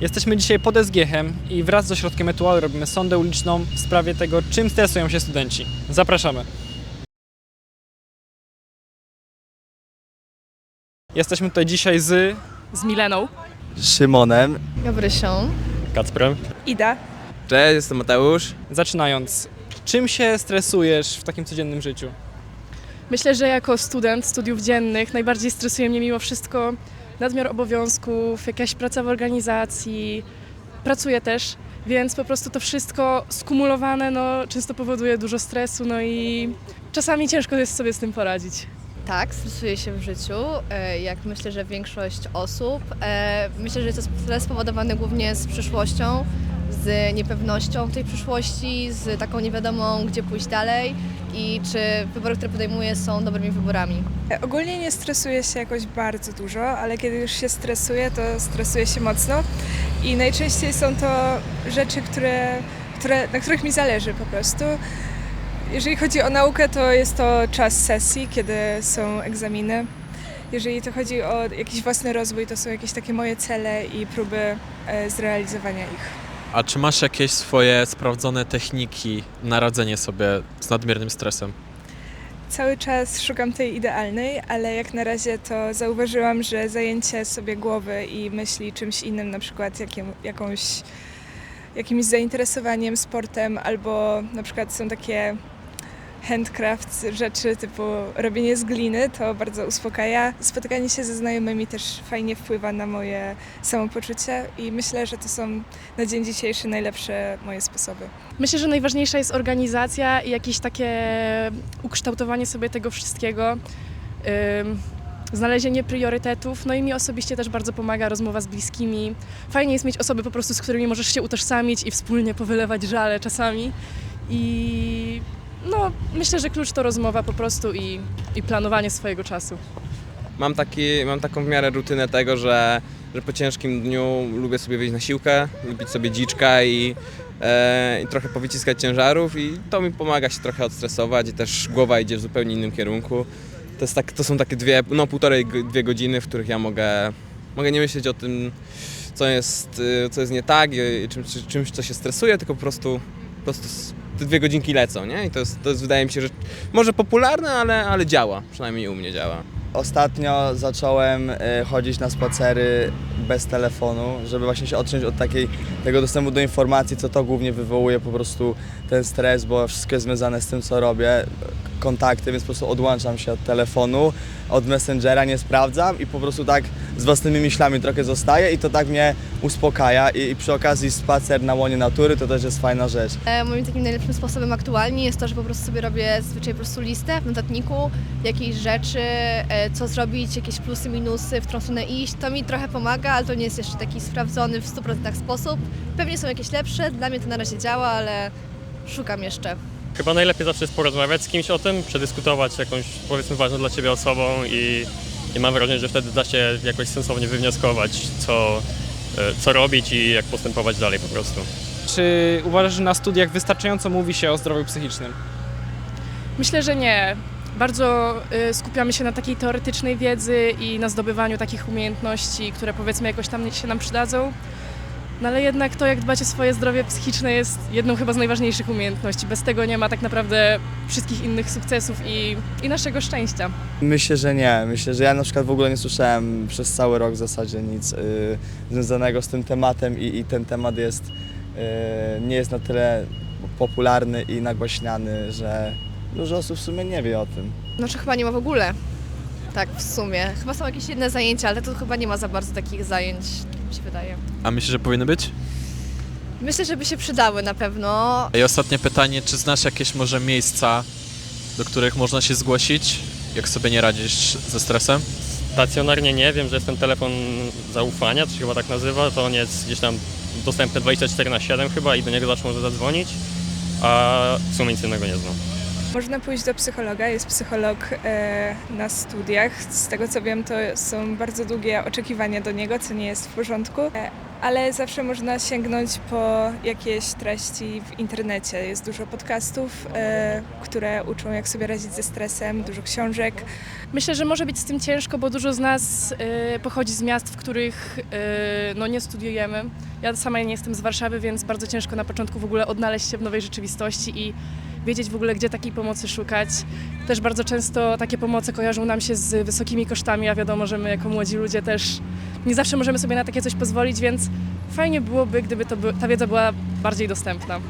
Jesteśmy dzisiaj pod SGH-em i wraz z ośrodkiem Etuały robimy sondę uliczną w sprawie tego, czym stresują się studenci. Zapraszamy. Jesteśmy tutaj dzisiaj z... z Mileną. Szymonem. Gabrysią. Kacprem. Ida. Cześć, jestem Mateusz. Zaczynając, czym się stresujesz w takim codziennym życiu? Myślę, że jako student studiów dziennych najbardziej stresuje mnie mimo wszystko nadmiar obowiązków, jakaś praca w organizacji. Pracuję też, więc po prostu to wszystko skumulowane no, często powoduje dużo stresu, no i czasami ciężko jest sobie z tym poradzić. Tak, stresuję się w życiu, e, jak myślę, że większość osób. E, Myślę, że jest to stres spowodowany głównie z przyszłością, z niepewnością tej przyszłości, z taką niewiadomą, gdzie pójść dalej i czy wybory, które podejmuję są dobrymi wyborami. Ogólnie nie stresuję się jakoś bardzo dużo, ale kiedy już się stresuję, to stresuję się mocno i najczęściej są to rzeczy, które, które, na których mi zależy po prostu. Jeżeli chodzi o naukę, to jest to czas sesji, kiedy są egzaminy. Jeżeli to chodzi o jakiś własny rozwój, to są jakieś takie moje cele i próby e, zrealizowania ich. A czy masz jakieś swoje sprawdzone techniki na radzenie sobie z nadmiernym stresem? Cały czas szukam tej idealnej, ale jak na razie to zauważyłam, że zajęcie sobie głowy i myśli czymś innym, na przykład jakim, jakąś, jakimś zainteresowaniem, sportem, albo na przykład są takie handcraft rzeczy typu robienie z gliny, to bardzo uspokaja. Spotykanie się ze znajomymi też fajnie wpływa na moje samopoczucie i myślę, że to są na dzień dzisiejszy najlepsze moje sposoby. Myślę, że najważniejsza jest organizacja i jakieś takie ukształtowanie sobie tego wszystkiego. ym, Znalezienie priorytetów, no i mi osobiście też bardzo pomaga rozmowa z bliskimi. Fajnie jest mieć osoby po prostu, z którymi możesz się utożsamić i wspólnie powylewać żale czasami. I myślę, że klucz to rozmowa po prostu i, i planowanie swojego czasu. Mam, taki, mam taką w miarę rutynę tego, że, że po ciężkim dniu lubię sobie wyjść na siłkę, lubić sobie dziczka i, e, i trochę powyciskać ciężarów i to mi pomaga się trochę odstresować i też głowa idzie w zupełnie innym kierunku. To, jest tak, to są takie dwie, no półtorej, dwie godziny, w których ja mogę, mogę nie myśleć o tym, co jest, y, co jest nie tak i i czymś, co się stresuje, tylko po prostu, po prostu te dwie godzinki lecą, nie? I to jest, to jest wydaje mi się, że może popularne, ale, ale działa, przynajmniej u mnie działa. Ostatnio zacząłem e, chodzić na spacery bez telefonu, żeby właśnie się odciąć od takiej, tego dostępu do informacji, co to głównie wywołuje po prostu ten stres, bo wszystko jest związane z tym, co robię, kontakty, więc po prostu odłączam się od telefonu, od Messengera nie sprawdzam i po prostu tak z własnymi myślami trochę zostaję i to tak mnie uspokaja i, i przy okazji spacer na łonie natury to też jest fajna rzecz. E, Moim takim najlepszym sposobem aktualnie jest to, że po prostu sobie robię zazwyczaj po prostu listę w notatniku, jakiejś rzeczy, e, co zrobić, jakieś plusy, minusy, w którą stronę iść. To mi trochę pomaga, ale to nie jest jeszcze taki sprawdzony w 100% sposób. Pewnie są jakieś lepsze, dla mnie to na razie działa, ale szukam jeszcze. Chyba najlepiej zawsze jest porozmawiać z kimś o tym, przedyskutować z jakąś powiedzmy ważną dla Ciebie osobą i, i mam wrażenie, że wtedy da się jakoś sensownie wywnioskować, co, e, co robić i jak postępować dalej po prostu. Czy uważasz, że na studiach wystarczająco mówi się o zdrowiu psychicznym? Myślę, że nie. Bardzo y, skupiamy się na takiej teoretycznej wiedzy i na zdobywaniu takich umiejętności, które powiedzmy jakoś tam się nam przydadzą. No ale jednak to, jak dbać o swoje zdrowie psychiczne jest jedną chyba z najważniejszych umiejętności. Bez tego nie ma tak naprawdę wszystkich innych sukcesów i, i naszego szczęścia. Myślę, że nie. Myślę, że ja na przykład w ogóle nie słyszałem przez cały rok w zasadzie nic y, związanego z tym tematem i, i ten temat jest, y, nie jest na tyle popularny i nagłaśniany, że dużo osób w sumie nie wie o tym. Znaczy chyba nie ma w ogóle. Tak, w sumie. Chyba są jakieś jedne zajęcia, ale to chyba nie ma za bardzo takich zajęć, się wydaje. A myślisz, że powinny być? Myślę, że by się przydały na pewno. I ostatnie pytanie, czy znasz jakieś może miejsca, do których można się zgłosić, jak sobie nie radzisz ze stresem? Stacjonarnie nie wiem, że jest ten telefon zaufania, to się chyba tak nazywa, to on jest gdzieś tam dostępny 24 na 7 chyba i do niego zawsze można zadzwonić, a w sumie nic innego nie znam. Można pójść do psychologa, jest psycholog e, na studiach. Z tego co wiem, to są bardzo długie oczekiwania do niego, co nie jest w porządku. E, ale zawsze można sięgnąć po jakieś treści w internecie. Jest dużo podcastów, e, które uczą, jak sobie radzić ze stresem, dużo książek. Myślę, że może być z tym ciężko, bo dużo z nas y, pochodzi z miast, w których y, no, nie studiujemy. Ja sama nie jestem z Warszawy, więc bardzo ciężko na początku w ogóle odnaleźć się w nowej rzeczywistości i wiedzieć w ogóle, gdzie takiej pomocy szukać. Też bardzo często takie pomoce kojarzą nam się z wysokimi kosztami, a wiadomo, że my jako młodzi ludzie też nie zawsze możemy sobie na takie coś pozwolić, więc fajnie byłoby, gdyby by, ta wiedza była bardziej dostępna.